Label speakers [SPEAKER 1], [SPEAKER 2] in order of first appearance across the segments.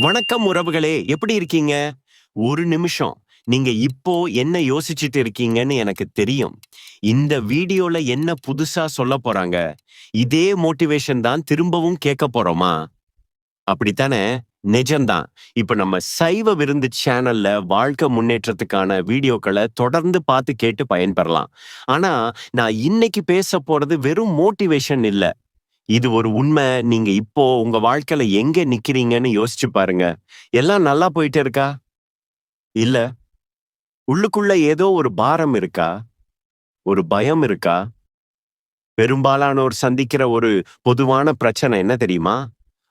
[SPEAKER 1] வணக்கம் உறவுகளே எப்படி இருக்கீங்க? ஒரு நிமிஷம். நீங்க இப்போ என்ன யோசிச்சுட்டு இருக்கீங்கன்னு எனக்கு தெரியும். இந்த வீடியோல என்ன புதுசா சொல்ல போறாங்க? இதே மோட்டிவேஷன் தான் திரும்பவும் கேட்க போறோமா? அப்படித்தானே? நிஜம்தான். இப்ப நம்ம சைவ விருந்து சேனல்ல வாழ்க்கை முன்னேற்றத்துக்கான வீடியோக்களை தொடர்ந்து பார்த்து கேட்டு பயன்பெறலாம். ஆனா நான் இன்னைக்கு பேச போறது வெறும் மோட்டிவேஷன் இல்ல. இது ஒரு உண்மை. நீங்க இப்போ உங்க வாழ்க்கையில எங்க நிக்கிறீங்கன்னு யோசிச்சு பாருங்க. எல்லாம் நல்லா போயிட்டு இருக்கா? இல்ல. உள்ளுக்குள்ள ஏதோ ஒரு பாரம் இருக்கா? ஒரு பயம் இருக்கா? பெரும்பாலானோர் சந்திக்கிற ஒரு பொதுவான பிரச்சனை என்ன தெரியுமா?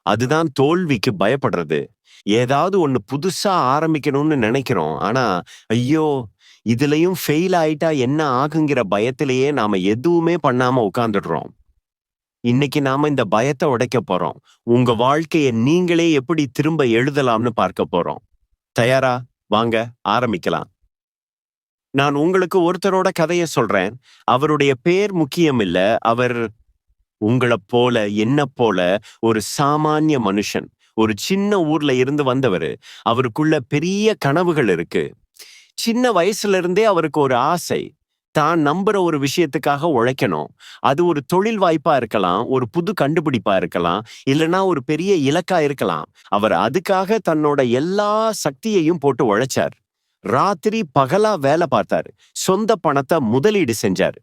[SPEAKER 1] அதுதான் தோல்விக்கு பயப்படுறது. ஏதாவது ஒண்ணு புதுசா ஆரம்பிக்கணும்னு நினைக்கிறோம். ஆனா ஐயோ இதுலயும் ஃபெயில் ஆயிட்டா என்ன ஆகுங்கிற பயத்திலேயே நாம எதுவுமே பண்ணாம உட்காந்துடுறோம் இன்னைக்கு நாம இந்த பயத்தை உடைக்க போறோம். உங்க வாழ்க்கையை நீங்களே எப்படி திரும்ப எழுதலாம்னு பார்க்க போறோம். தயாரா? வாங்க ஆரம்பிக்கலாம். நான் உங்களுக்கு ஒருத்தரோட கதைய சொல்றேன். அவருடைய பேர் முக்கியம் இல்ல. அவர் உங்களை போல என்ன போல ஒரு சாமானிய மனுஷன். ஒரு சின்ன ஊர்ல இருந்து வந்தவர். அவருக்குள்ள பெரிய கனவுகள் இருக்கு. சின்ன வயசுல இருந்தே அவருக்கு ஒரு ஆசை. தான் நம்புற ஒரு விஷயத்துக்காக உழைக்கணும். அது ஒரு தொழில் வாய்ப்பா இருக்கலாம் ஒரு புது கண்டுபிடிப்பா இருக்கலாம் இல்லைன்னா ஒரு பெரிய இலக்கா இருக்கலாம். அவர் அதுக்காக தன்னோட எல்லா சக்தியையும் போட்டு உழைச்சார். ராத்திரி பகலா வேலை பார்த்தாரு. சொந்த பணத்தை முதலீடு செஞ்சாரு.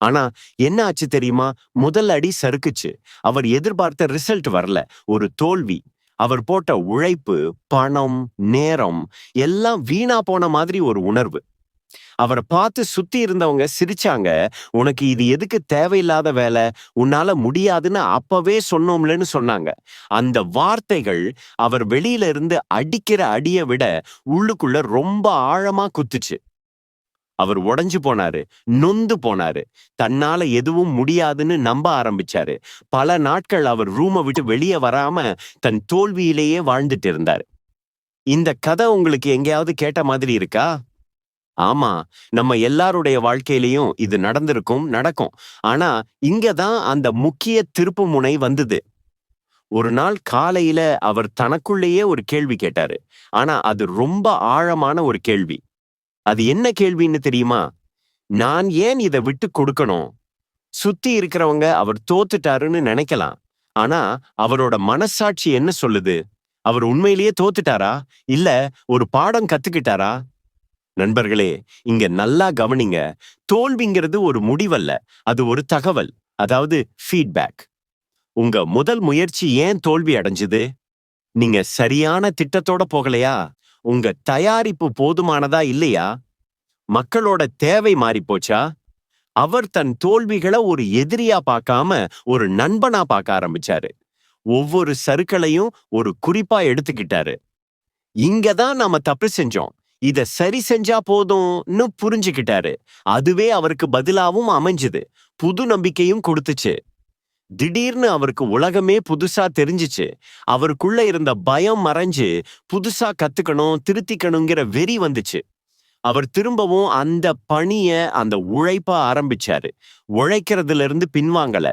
[SPEAKER 1] ஆனா என்ன ஆச்சு தெரியுமா? முதல் அடி சறுக்குச்சு. அவர் எதிர்பார்த்த ரிசல்ட் வரல. ஒரு தோல்வி. அவர் போட்ட உழைப்பு பணம் நேரம் எல்லாம் வீணா போன மாதிரி ஒரு உணர்வு. அவரை பார்த்து சுத்தி இருந்தவங்க சிரிச்சாங்க. உனக்கு இது எதுக்கு தேவையில்லாத வேலை? உன்னால முடியாதுன்னு அப்பவே சொன்னோம்லன்னு சொன்னாங்க. அந்த வார்த்தைகள் அவர் வெளியில இருந்து அடிக்கிற அடியை விட உள்ளுக்குள்ள ரொம்ப ஆழமா குத்துச்சு. அவர் உடைஞ்சு போனாரு நொந்து போனாரு. தன்னால எதுவும் முடியாதுன்னு நம்ப ஆரம்பிச்சாரு. பல நாட்கள் அவர் ரூமை விட்டு வெளியே வராம தன் தோல்வியிலேயே வாழ்ந்துட்டு இருந்தாரு. இந்த கதை உங்களுக்கு எங்கேயாவது கேட்ட மாதிரி இருக்கா? ஆமா நம்ம எல்லாருடைய வாழ்க்கையிலயும் இது நடந்திருக்கும் நடக்கும். ஆனா இங்கதான் அந்த முக்கிய திருப்பு முனை வந்தது. ஒரு நாள் காலையில அவர் தனக்குள்ளேயே ஒரு கேள்வி கேட்டாரு. ஆனா அது ரொம்ப ஆழமான ஒரு கேள்வி. அது என்ன கேள்வின்னு தெரியுமா? நான் ஏன் இதை விட்டு கொடுக்கணும்? சுத்தி இருக்கிறவங்க அவர் தோத்துட்டாருன்னு நினைக்கலாம். ஆனா அவரோட மனசாட்சி என்ன சொல்லுது? அவர் உண்மையிலேயே தோத்துட்டாரா? இல்ல ஒரு பாடம் கத்துக்கிட்டாரா? நண்பர்களே இங்க நல்லா கவனிங்க. தோல்விங்கிறது ஒரு முடிவல்ல அது ஒரு தகவல் அதாவது ஃபீட்பேக் உங்க முதல் முயற்சி ஏன் தோல்வி அடைஞ்சது? நீங்க சரியான திட்டத்தோட போகலையா? உங்க தயாரிப்பு போதுமானதா இல்லையா? மக்களோட தேவை மாறி போச்சா அவர் தன் தோல்விகளை ஒரு எதிரியா பார்க்காம ஒரு நண்பனா பார்க்க ஆரம்பிச்சாரு. ஒவ்வொரு சறுக்களையும் ஒரு குறிப்பா எடுத்துக்கிட்டாரு. இங்கதான் நாம தப்பு செஞ்சோம். இத சரி செஞ்சா போதும்னு புரிஞ்சுக்கிட்டாரு. அதுவே அவருக்கு பதிலாவும் அமைஞ்சுது. புது நம்பிக்கையும் கொடுத்துச்சு. திடீர்னு அவருக்கு உலகமே புதுசா தெரிஞ்சுச்சு. அவருக்குள்ள இருந்த பயம் மறைஞ்சு புதுசா கத்துக்கணும் திருத்திக்கணுங்கிற வெறி வந்துச்சு. அவர் திரும்பவும் அந்த பணிய அந்த உழைப்ப ஆரம்பிச்சாரு. உழைக்கிறதுல இருந்து பின்வாங்கல.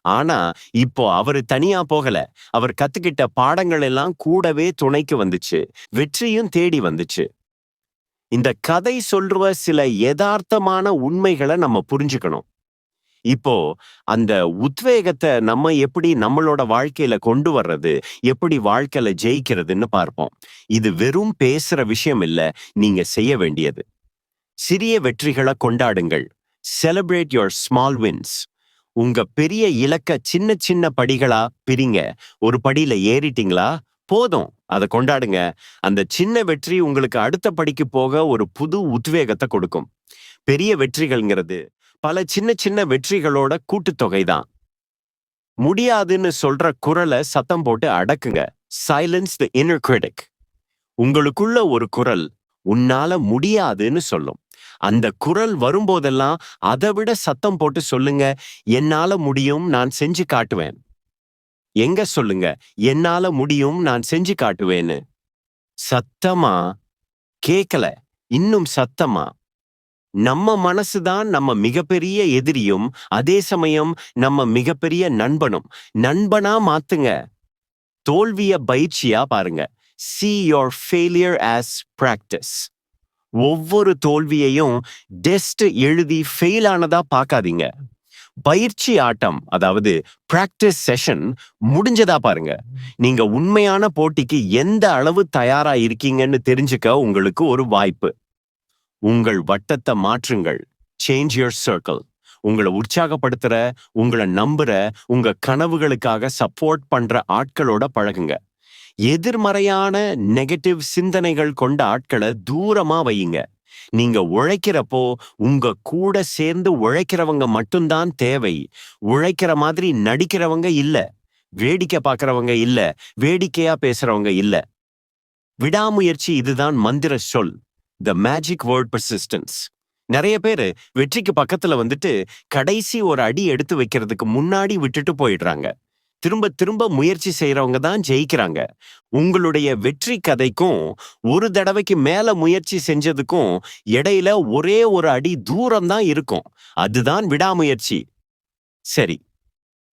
[SPEAKER 1] ஆனா இப்போ அவரு தனியா போகல. அவர் கத்துக்கிட்ட பாடங்கள் எல்லாம் கூடவே துணைக்கு வந்துச்சு. வெற்றியும் தேடி வந்துச்சு. இந்த கதை சொல்ற சில யதார்த்தமான உண்மைகளை நம்ம புரிஞ்சுக்கணும். இப்போ அந்த உத்வேகத்தை நம்ம எப்படி நம்மளோட வாழ்க்கையில கொண்டு வர்றது எப்படி வாழ்க்கையில ஜெயிக்கிறதுன்னு பார்ப்போம். இது வெறும் பேசுற விஷயம் இல்ல நீங்க செய்ய வேண்டியது. சிறிய வெற்றிகளை கொண்டாடுங்கள். செலிப்ரேட் யுவர் ஸ்மால் வின்ஸ் உங்க பெரிய இலக்க சின்ன சின்ன படிகளா பிரிங்க. ஒரு படியில ஏறிட்டீங்களா? போதும். அதை கொண்டாடுங்க. அந்த சின்ன வெற்றி உங்களுக்கு அடுத்த படிக்கு போக ஒரு புது உத்வேகத்தை கொடுக்கும். பெரிய வெற்றிகள்ங்கிறது பல சின்ன சின்ன வெற்றிகளோட கூட்டுத்தொகை தான். முடியாதுன்னு சொல்ற குரலை சத்தம் போட்டு அடக்குங்க. Silence the inner critic. உங்களுக்குள்ள ஒரு குரல் உன்னால முடியாதுன்னு சொல்லும். அந்த குரல் வரும்போதெல்லாம் அதை விட சத்தம் போட்டு சொல்லுங்க. என்னால முடியும் நான் செஞ்சு காட்டுவேன். எங்க சொல்லுங்க? என்னால முடியும் நான் செஞ்சு காட்டுவேன்னு. சத்தமா? கேக்கல. இன்னும் சத்தமா? நம்ம மனசுதான் நம்ம மிகப்பெரிய எதிரியும் அதே சமயம் நம்ம மிகப்பெரிய நண்பனும். நண்பனா மாத்துங்க. தோல்விய பயிற்சியா பாருங்க. See your failure as practice ஒவ்வொரு தோல்வியையும் டெஸ்ட் எழுதி ஃபெயில் ஆனதா பார்க்காதீங்க. பயிற்சி ஆட்டம் அதாவது பிராக்டிஸ் செஷன் முடிஞ்சதா பாருங்க. நீங்க உண்மையான போட்டிக்கு எந்த அளவு தயாரா இருக்கீங்கன்னு தெரிஞ்சுக்க உங்களுக்கு ஒரு வாய்ப்பு. உங்கள் வட்டத்தை மாற்றுங்கள். சேஞ்ச் யுவர் சர்க்கிள் உங்களை உற்சாகப்படுத்துற உங்களை நம்புற உங்க கனவுகளுக்காக சப்போர்ட் பண்ற ஆட்களோட பழகுங்க. எதிர்மறையான நெகட்டிவ் சிந்தனைகள் கொண்ட ஆட்களை தூரமா வையுங்க. நீங்க உழைக்கிறப்போ உங்க கூட சேர்ந்து உழைக்கிறவங்க மட்டும்தான் தேவை. உழைக்கிற மாதிரி நடிக்கிறவங்க இல்ல. வேடிக்கை பார்க்கறவங்க இல்ல. வேடிக்கையா பேசுறவங்க இல்ல. விடாமுயற்சி இதுதான் மந்திர சொல். த மேஜிக் வேர்ட் பர்சிஸ்டன்ஸ் நிறைய பேரு வெற்றிக்கு பக்கத்துல வந்துட்டு கடைசி ஒரு அடி எடுத்து வைக்கிறதுக்கு முன்னாடி விட்டுட்டு போயிடுறாங்க. திரும்ப திரும்ப முயற்சி செய்யறவங்க தான் ஜெயிக்கிறாங்க. உங்களுடைய வெற்றி கதைக்கும் ஒரு தடவைக்கு மேல முயற்சி செஞ்சதுக்கும் இடையில ஒரே ஒரு அடி தூரம் தான் இருக்கும். அதுதான் விடாமுயற்சி. சரி.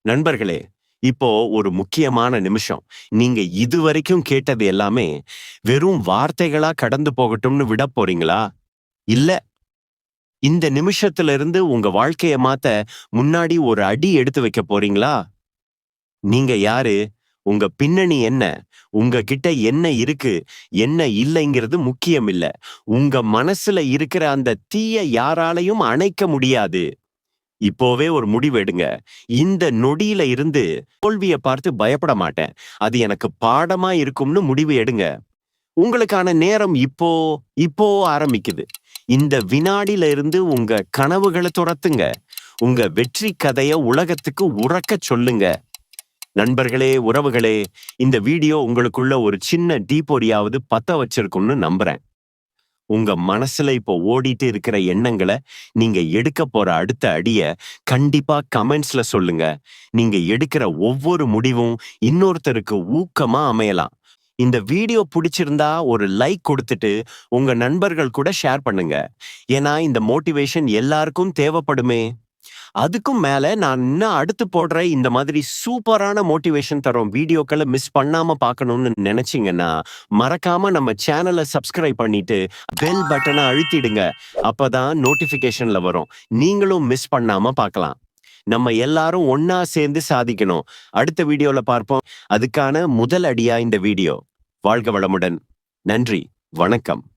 [SPEAKER 1] நண்பர்களே இப்போ ஒரு முக்கியமான நிமிஷம். நீங்க இதுவரைக்கும் கேட்டது எல்லாமே வெறும் வார்த்தைகளா கடந்து போகட்டும்னு விட போறீங்களா? இல்ல இந்த நிமிஷத்துல இருந்து உங்க வாழ்க்கைய மாத்த முன்னாடி ஒரு அடி எடுத்து வைக்க போறீங்களா? நீங்க யாரு? உங்க பின்னணி என்ன? உங்க கிட்ட என்ன இருக்கு? என்ன இல்லைங்கிறது முக்கியம் இல்ல உங்க மனசுல இருக்கிற அந்த தீய யாராலையும் அணைக்க முடியாது. இப்போவே ஒரு முடிவு எடுங்க. இந்த நொடியில இருந்து தோல்வியை பார்த்து பயப்பட மாட்டேன். அது எனக்கு பாடமா இருக்கும்னு முடிவு எடுங்க. உங்களுக்கான நேரம் இப்போ இப்போ ஆரம்பிக்குது. இந்த வினாடில இருந்து உங்க கனவுகளை துரத்துங்க. உங்க வெற்றி கதைய உலகத்துக்கு உறக்க சொல்லுங்க. நண்பர்களே உறவுகளே இந்த வீடியோ உங்களுக்குள்ள ஒரு சின்ன டீப்பொரியாவது பத்த வச்சிருக்கும்னு நம்புறேன். உங்க மனசுல இப்போ ஓடிட்டு இருக்கிற எண்ணங்களை நீங்க எடுக்க போற அடுத்த அடிய கண்டிப்பா கமெண்ட்ஸ்ல சொல்லுங்க. நீங்க எடுக்கிற ஒவ்வொரு முடிவும் இன்னொருத்தருக்கு ஊக்கமா அமையலாம். இந்த வீடியோ பிடிச்சிருந்தா ஒரு லைக் கொடுத்துட்டு உங்க நண்பர்கள் கூட ஷேர் பண்ணுங்க. ஏன்னா இந்த மோட்டிவேஷன் எல்லாருக்கும் தேவைப்படுமே. அதுக்கும் மேல நான் இன்னும் அடுத்து போடுற இந்த மாதிரி சூப்பரான மோட்டிவேஷன் தரும் வீடியோக்களை மிஸ் பண்ணாம பார்க்கணும்னு நினைச்சீங்கன்னா மறக்காம நம்ம சேனலை சப்ஸ்கிரைப் பண்ணிட்டு பெல் பட்டனை அழுத்திடுங்க. அப்பதான் நோட்டிபிகேஷன்ல வரும். நீங்களும் மிஸ் பண்ணாம பார்க்கலாம். நம்ம எல்லாரும் ஒன்னா சேர்ந்து சாதிக்கணும். அடுத்த வீடியோல பார்ப்போம். அதுக்கான முதல் அடியா இந்த வீடியோ. வாழ்க வளமுடன். நன்றி. வணக்கம்.